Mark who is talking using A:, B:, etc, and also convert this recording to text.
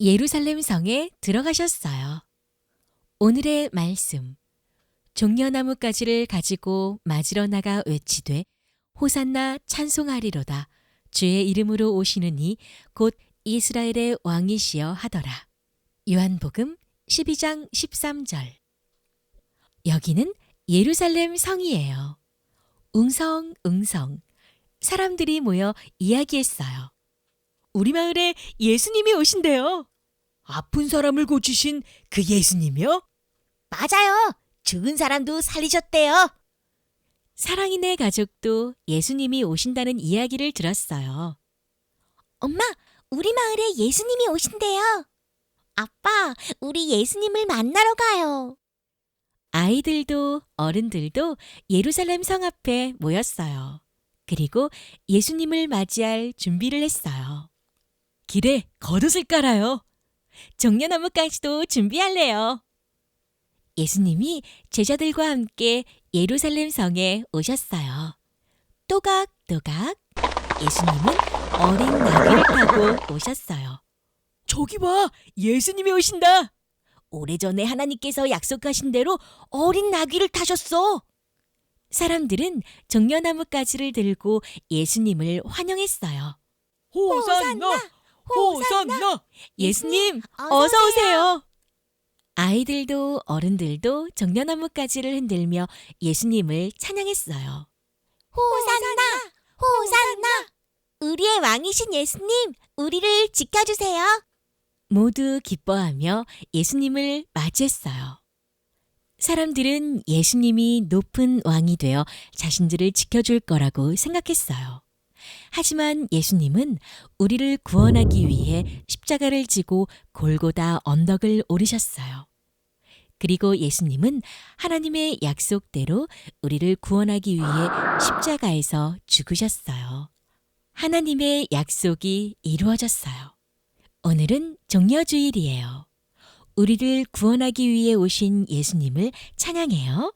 A: 예루살렘 성에 들어가셨어요. 오늘의 말씀. 종려나무 가지를 가지고 맞으러 나가 외치되 호산나 찬송하리로다. 주의 이름으로 오시는 이 곧 이스라엘의 왕이시여 하더라. 요한복음 12장 13절. 여기는 예루살렘 성이에요. 웅성 웅성. 사람들이 모여 이야기했어요. 우리 마을에 예수님이 오신대요. 아픈 사람을 고치신 그 예수님이요?
B: 맞아요. 죽은 사람도 살리셨대요.
A: 사랑이네 가족도 예수님이 오신다는 이야기를 들었어요.
B: 엄마, 우리 마을에 예수님이 오신대요. 아빠, 우리 예수님을 만나러 가요.
A: 아이들도 어른들도 예루살렘 성 앞에 모였어요. 그리고 예수님을 맞이할 준비를 했어요. 길에 겉옷을 깔아요. 정려나무까지도 준비할래요. 예수님이 제자들과 함께 예루살렘 성에 오셨어요. 또각또각 예수님은 어린 나귀를 타고 오셨어요. 저기 봐, 예수님이 오신다. 오래전에 하나님께서 약속하신 대로 어린 나귀를 타셨어. 사람들은 정려나무 가지를 들고 예수님을 환영했어요.
B: 호산나, 호산나.
A: 예수님,
B: 어서
A: 오세요. 아이들도 어른들도 정려나무 가지를 흔들며 예수님을 찬양했어요.
B: 호산나, 호산나. 우리의 왕이신 예수님, 우리를 지켜주세요.
A: 모두 기뻐하며 예수님을 맞이했어요. 사람들은 예수님이 높은 왕이 되어 자신들을 지켜줄 거라고 생각했어요. 하지만 예수님은 우리를 구원하기 위해 십자가를 지고 골고다 언덕을 오르셨어요. 그리고 예수님은 하나님의 약속대로 우리를 구원하기 위해 십자가에서 죽으셨어요. 하나님의 약속이 이루어졌어요. 오늘은 정려주일이에요. 우리를 구원하기 위해 오신 예수님을 찬양해요.